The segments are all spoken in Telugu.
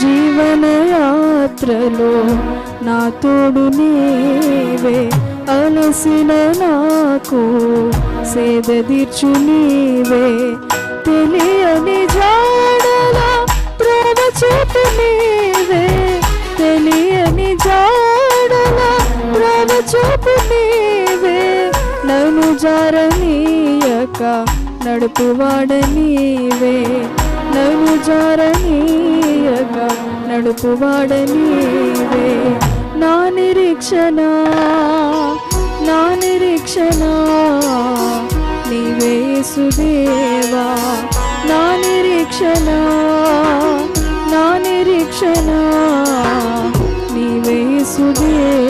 జీవన యాత్రలో నా తోడు నీవే అలసిన నాకు సేద తీర్చు నీవే తెలియని జాడలా ప్రేమ చూపు నీవే తెలియని జాడలా ప్రేమ చూపు నీవే నన్ను జారనీయక నడుపువాడ నీవే నన్ను జారనీ నడుపువాడనీవే నా నిరీక్షణ నా నిరీక్షణ నీవే సుదేవా నా నిరీక్షణ నా నిరీక్షణ నీవే సుదేవా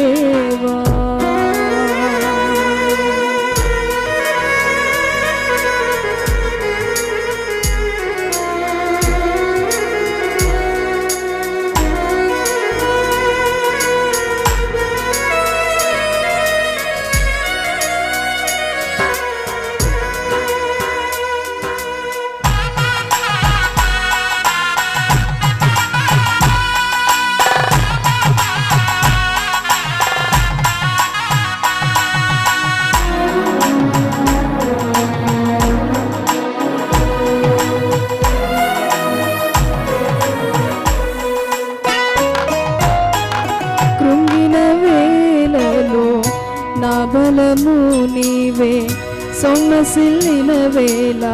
బలము నీవే సొమ్మసిల్లిన వేళ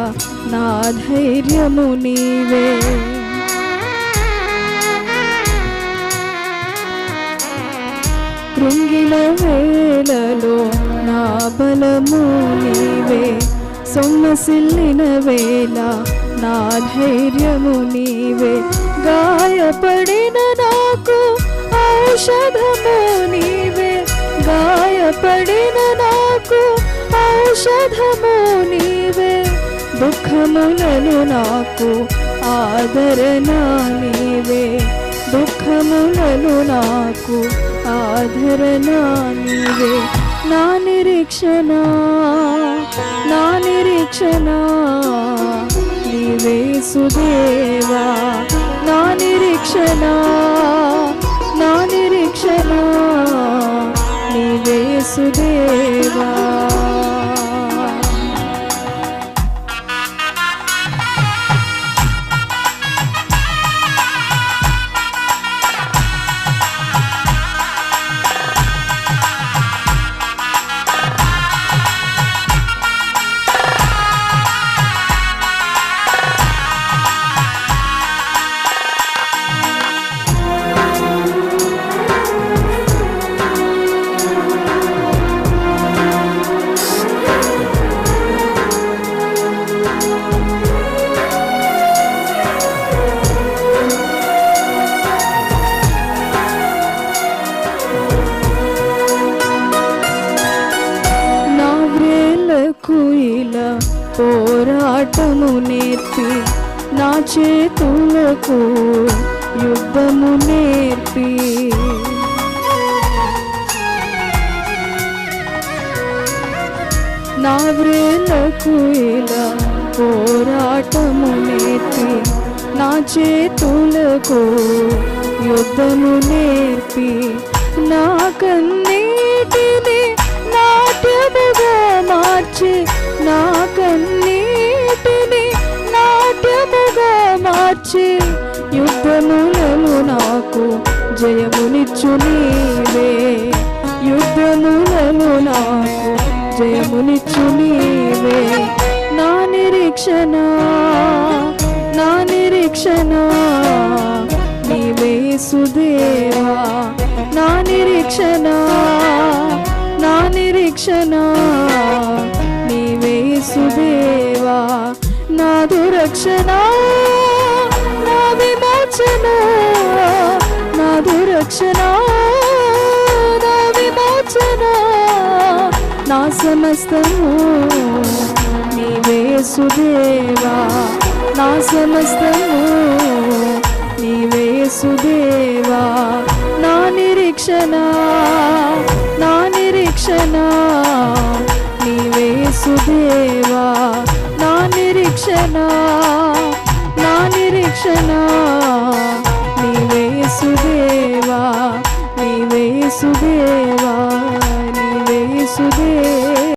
నా ధైర్యము నీవే. కృంగిల వేళలో నా బలము నీవే సొమ్మసిల్లిన వేళ నా ధైర్యము నీవే. గాయపడిన నాకు ఔషధము నీవే. గాయపడిన నాకు ఔషధము నీవే దుఃఖములను నాకు ఆదరణ నీవే దుఃఖములను నాకు ఆదరణ నీవే. నా నిరీక్షణ నా నిరీక్షణ నీవే సుదే నీవే నాకు ఇలా పోరాటము నేర్పి నా చేతులకు యుద్ధము నేర్పి. నా వ్రేలకు ఇలా పోరాటము నేర్పి నా చేతులకు యుద్ధము నేర్పి. నా కన్నీటిని మార్చి యుద్ధములను నాకు జయమునిచ్చు నీవే. యుద్ధములను నాకు జయమునిచ్చు నీవే. నా నిరీక్షణ నా నిరీక్షణ నీవే సుదేవా. నా నిరీక్షణ నా నిరీక్షణ నీవే సుదేవా. నా దురక్షణ రక్షణ నా విమోచన నా సమస్తము నీవే సుదేవా నా సమస్తము నీవే సుదేవా నా నిరీక్షణ నా నిరీక్షణ నీవే సుదేవా నా నిరీక్షణ నా నిరీక్షణ.